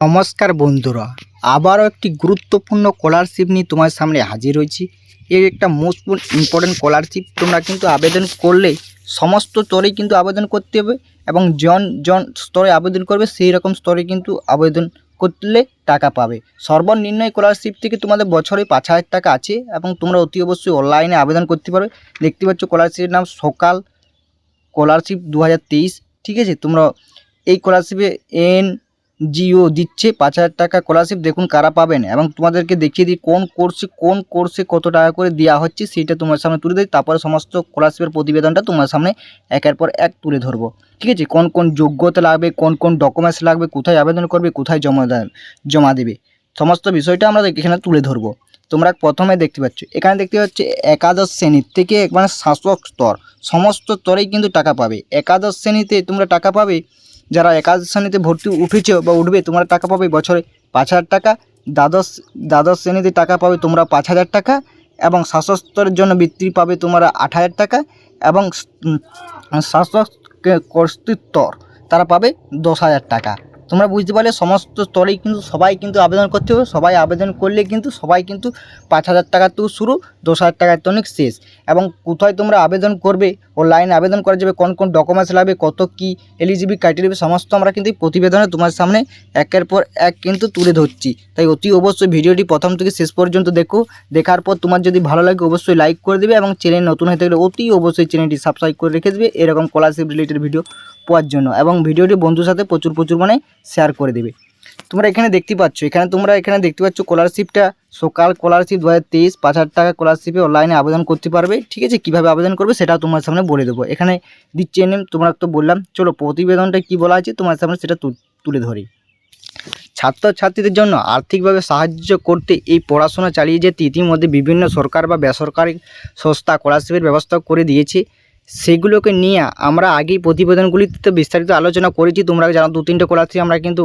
নমস্কার বন্ধুরা, আবারও একটি গুরুত্বপূর্ণ স্কলারশিপ নিয়ে তোমার সামনে হাজির হয়েছি। এর একটা মোস্ট ইম্পর্টেন্ট স্কলারশিপ তোমরা কিন্তু আবেদন করলে সমস্ত স্তরেই কিন্তু আবেদন করতে হবে এবং জন জন স্তরে আবেদন করবে সেই রকম স্তরে কিন্তু আবেদন করলে টাকা পাবে। সর্বনিম্ন স্কলারশিপ থেকে তোমাদের বছরে পাঁচ হাজার টাকা আছে এবং তোমরা অতি অবশ্যই অনলাইনে আবেদন করতে পারবে। দেখতে পাচ্ছ স্কলারশিপের নাম সকাল স্কলারশিপ দু হাজার তেইশ, ঠিক আছে? তোমরা এই স্কলারশিপে এন জিও দিচ্ছে পাঁচ হাজার টাকা স্কলারশিপ দেখুন কারা পাবেন এবং তোমাদেরকে দেখিয়ে দিই কোন কোর্সে কোন কোর্সে কত টাকা করে দেওয়া হচ্ছে সেইটা তোমার সামনে তুলে দিই তারপরে সমস্ত স্কলারশিপের প্রতিবেদনটা তোমার সামনে একের পর এক তুলে ধরবো। ঠিক আছে? কোন কোন যোগ্যতা লাগবে, কোন কোন ডকুমেন্টস লাগবে, কোথায় আবেদন করবে, কোথায় জমা জমা দেবে, সমস্ত বিষয়টা আমরা এখানে তুলে ধরবো। তোমরা প্রথমে দেখতে পাচ্ছ, এখানে দেখতে পাচ্ছ একাদশ শ্রেণির থেকে মানে শাসক স্তর, সমস্ত স্তরেই কিন্তু টাকা পাবে। একাদশ শ্রেণীতে তোমরা টাকা পাবে যারা একাদশ শ্রেণীতে ভর্তি উঠেছে বা উঠবে, তোমরা টাকা পাবে বছরে পাঁচ হাজার টাকা, দ্বাদশ দ্বাদশ শ্রেণীতে টাকা পাবে তোমরা পাঁচ হাজার টাকা, এবং স্বাস্থ্যস্তরের জন্য বৃত্তি পাবে তোমরা আট হাজার টাকা, এবং স্বাস্থ্য কর্তৃত্বর তারা পাবে দশ হাজার টাকা। তোমরা বুঝতে পারলে, সমস্ত স্তরেই কিন্তু সবাই কিন্তু আবেদন করতে হবে। সবাই আবেদন করলে কিন্তু সবাই কিন্তু পাঁচ হাজার টাকা তো শুরু, দশ হাজার টাকার তো অনেক শেষ। এবং কোথায় তোমরা আবেদন করবে অনলাইনে আবেদন করা যাবে, কোন কোন ডকুমেন্টস লাগবে, কত কি এলিজিবি ক্রাইটেরিয়া সমস্ত আমরা কিন্তু প্রতিবেদনে তোমার সামনে একের পর এক কিন্তু তুলে ধরছি। তাই অতি অবশ্যই ভিডিওটি প্রথম থেকে শেষ পর্যন্ত দেখো। দেখার পর তোমার যদি ভালো লাগে, অবশ্যই লাইক করে দেবে এবং চ্যানেল নতুন হয়ে থাকলে অতি অবশ্যই চ্যানেলটি সাবস্ক্রাইব করে রেখে দেবে। এরকম স্কলারশিপ রিলেটেড ভিডিও পাওয়ার জন্য। এবং ভিডিওটি বন্ধুর সাথে প্রচুর প্রচুর মানে শেয়ার করে দেবে। তোমরা এখানে দেখতে পাচ্ছ, এখানে তোমরা এখানে দেখতে পাচ্ছ স্কলারশিপটা সকাল স্কলারশিপ দু হাজার তেইশ, পাঁচ হাজার টাকা স্কলারশিপে অনলাইনে আবেদন করতে পারবে। ঠিক আছে? কীভাবে আবেদন করবে সেটাও তোমার সামনে বলে দেবো। এখানে দিচ্ছে নেম তোমরা তো বললাম। চলো, প্রতিবেদনটা কি বলা আছে তোমার সামনে সেটা তুলে ধরি। ছাত্রছাত্রীদের জন্য আর্থিকভাবে সাহায্য করতে এই পড়াশোনা চালিয়ে যেতে ইতিমধ্যে বিভিন্ন সরকার বা বেসরকারি সংস্থা স্কলারশিপের ব্যবস্থা করে দিয়েছে। সেগুলোকে নিয়ে আমরা আগেই প্রতিবেদনগুলিতে তো বিস্তারিত আলোচনা করেছি, তোমরা জানো দু তিনটে স্কলারশিপ আমরা কিন্তু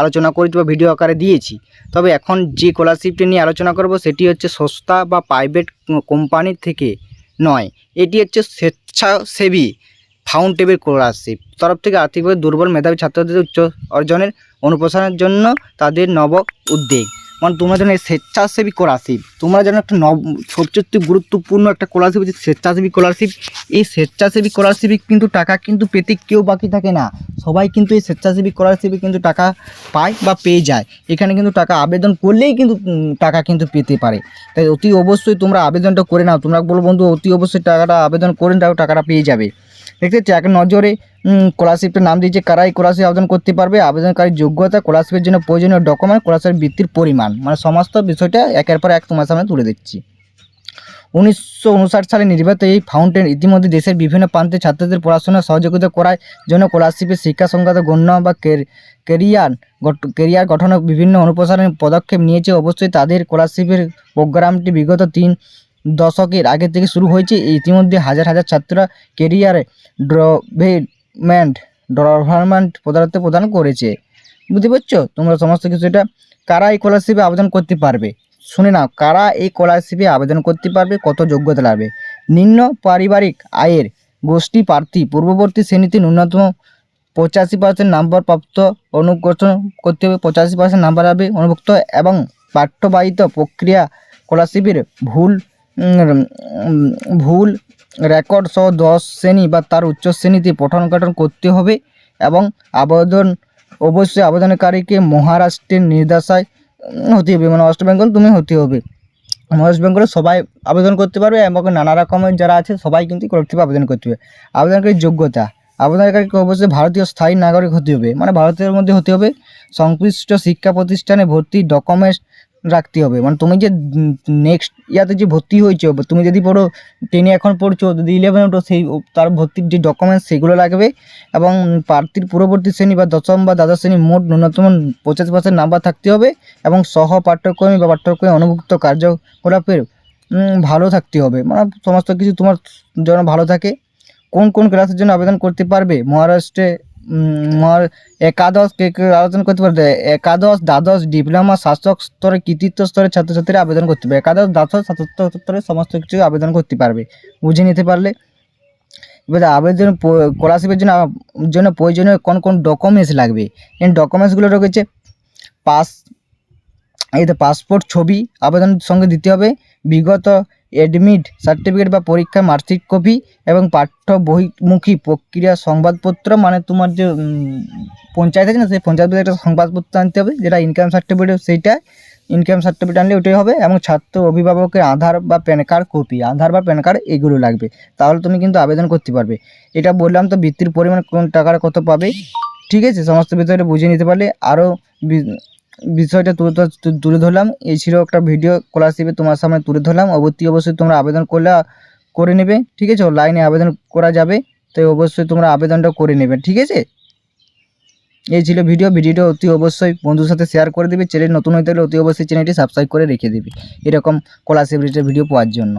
আলোচনা করেছি বা ভিডিও আকারে দিয়েছি। তবে এখন যে স্কলারশিপটি নিয়ে আলোচনা করব সেটি হচ্ছে সস্তা বা প্রাইভেট কোম্পানির থেকে নয়, এটি হচ্ছে স্বেচ্ছাসেবী ফাউন্টেবল স্কলারশিপ তরফ থেকে আর্থিকভাবে দুর্বল মেধাবী ছাত্রদের উচ্চ অর্জনের অনুপ্রসারণের জন্য তাদের নব উদ্যোগ। মানে তোমরা যেন এই স্বেচ্ছাসেবী স্কলারশিপ, তোমরা যেন একটা নব, সবচেয়ে গুরুত্বপূর্ণ একটা স্কলারশিপ হচ্ছে স্বেচ্ছাসেবী স্কলারশিপ। এই স্বেচ্ছাসেবী স্কলারশিপে কিন্তু টাকা কিন্তু পেতে কেউ বাকি থাকে না। সবাই কিন্তু এই স্বেচ্ছাসেবী স্কলারশিপে কিন্তু টাকা পায় বা পেয়ে যায়। এখানে কিন্তু টাকা আবেদন করলেই কিন্তু টাকা কিন্তু পেতে পারে। তাই অতি অবশ্যই তোমরা আবেদনটা করে নাও। তোমরা বলো বন্ধু, অতি অবশ্যই টাকাটা আবেদন করে নাও, টাকাটা পেয়ে যাবে। দেখতে এক নজরে স্কলারশিপের নাম দিয়েছে কারাই স্কলারশিপ আবেদন করতে পারবে, আবেদনকারীর যোগ্যতা স্কলারশিপের জন্য প্রয়োজনীয় ডকুমেন্ট স্কলারশিপ বৃত্তির পরিমাণ। মানে সমস্ত বিষয়টা একের পর এক তোমার সামনে তুলে দিচ্ছি। উনিশশো উনষাট সালে নির্মিত এই ফাউন্টেন ইতিমধ্যে দেশের বিভিন্ন প্রান্তে ছাত্রদের পড়াশোনা সহযোগিতা করার জন্য স্কলারশিপের শিক্ষা সংক্রান্ত গণ্য বা কেরিয়ার কেরিয়ার গঠনের বিভিন্ন অনুপ্রসারণের পদক্ষেপ নিয়েছে, অবশ্যই তাদের স্কলারশিপের প্রোগ্রামটি বিগত তিন দশকের আগে থেকে শুরু হয়েছে। ইতিমধ্যে হাজার হাজার ছাত্ররা কেরিয়ারে ড্রভেলমেন্ট ডেভেলপমেন্ট পদার্থ প্রদান করেছে। বুঝতে পারছ? তোমরা সমস্ত কিছু এটা কারা এই স্কলারশিপে আবেদন করতে পারবে? শুনে নাও, কারা এই স্কলারশিপে আবেদন করতে পারবে? কত যোগ্যতা লাগবে নিম্ন পারিবারিক আয়ের গোষ্ঠী প্রার্থী পূর্ববর্তী শ্রেণীতে ন্যূনতম পঁচাশি পার্সেন্ট নাম্বার প্রাপ্ত অনুগঠন করতে হবে। পঁচাশি পার্সেন্ট নাম্বার হবে অনুভুক্ত এবং পাঠ্যবাহিত প্রক্রিয়া স্কলারশিপের ভুল ভুল রেকর্ড সহ দশ শ্রেণি বা তার উচ্চ শ্রেণীতে পঠন কাঠন করতে হবে এবং আবেদন, অবশ্যই আবেদনকারীকে মহারাষ্ট্রের নির্দেশায় হতে হবে। মানে ওয়েস্ট বেঙ্গল তুমি হতে হবে। ওয়েস্ট বেঙ্গলে সবাই আবেদন করতে পারবে এবং নানা রকমের যারা আছে সবাই কিন্তু কলেক্টিভে আবেদন করতে হবে আবেদনকারীর যোগ্যতা, আবেদনকারীকে অবশ্যই ভারতীয় স্থায়ী নাগরিক হতে হবে। মানে ভারতের মধ্যে হতে হবে সংশ্লিষ্ট শিক্ষা প্রতিষ্ঠানে ভর্তি ডকুমেন্টস রাখতে হবে। মানে তুমি যে নেক্সট ইয়াতে যে ভর্তি হয়েছো, তুমি যদি পড়ো টেনে এখন পড়ছো, যদি ইলেভেনে ওঠো, সেই তার ভর্তির যে ডকুমেন্টস সেগুলো লাগবে এবং প্রার্থীর পূর্ববর্তী শ্রেণি বা দশম বা দ্বাদশ শ্রেণি মোট ন্যূনতম পঁচাশি পার্সেন্ট নাম্বার থাকতে হবে এবং সহ পাঠ্যক্রমী বা পাঠ্যক্রমে অনুভুক্ত কার্যকলাপের ভালো থাকতে হবে। মানে সমস্ত কিছু তোমার জন্য ভালো থাকে। কোন কোন ক্লাসের জন্য আবেদন করতে পারবে? মহারাষ্ট্রে মহার একাদশ আবেদন করতে পারবে? একাদশ দ্বাদশ ডিপ্লোমা শাসক স্তরে কৃতিত্ব স্তরের ছাত্রছাত্রীরা আবেদন করতে পারবে। একাদশ দ্বাদশ ছাত্র স্তরে সমস্ত কিছু আবেদন করতে পারবে। বুঝে নিতে পারলে। এবার আবেদন স্কলারশিপের জন্য জন্য প্রয়োজনীয় কোন কোন ডকুমেন্টস লাগবে? এই ডকুমেন্টসগুলো রয়েছে, পাস, এই তো পাসপোর্ট ছবি আবেদন সঙ্গে দিতে হবে। বিগত অ্যাডমিট সার্টিফিকেট বা পরীক্ষার মার্কশিট কপি এবং পাঠ্য বহিমুখী প্রক্রিয়া সংবাদপত্র মানে তোমার যে পঞ্চায়েত আছে না, সেই পঞ্চায়েত একটা সংবাদপত্র আনতে হবে, যেটা ইনকাম সার্টিফিকেট সেইটা ইনকাম সার্টিফিকেট আনলে ওটাই হবে এবং ছাত্র অভিভাবকের আধার বা প্যান কার্ড কপি আধার বা প্যান কার্ড এগুলো লাগবে। তাহলে তুমি কিন্তু আবেদন করতে পারবে। এটা বললাম তো বৃত্তির পরিমাণ কোন টাকার কত পাবে? ঠিক আছে, সমস্ত বিষয়টা বুঝে নিতে পারলে আরও বিষয়টা তুলে তুলে ধরলাম। এই ছিল একটা ভিডিও স্কলারশিপে তোমার সামনে তুলে ধরলাম। অবশ্যই অবশ্যই তোমরা আবেদন করলে, করে নেবে, ঠিক আছে? লাইনে আবেদন করা যাবে তো অবশ্যই তোমরা আবেদনটা করে নেবে, ঠিক আছে? এই ছিল ভিডিও ভিডিওটা অতি অবশ্যই বন্ধুর সাথে শেয়ার করে দিবে। চ্যানেল নতুন হয়ে থাকলে অতি অবশ্যই চ্যানেলটি সাবস্ক্রাইব করে রেখে দিবে। এরকম স্কলারশিপ রিলেটেড ভিডিও পাওয়ার জন্য।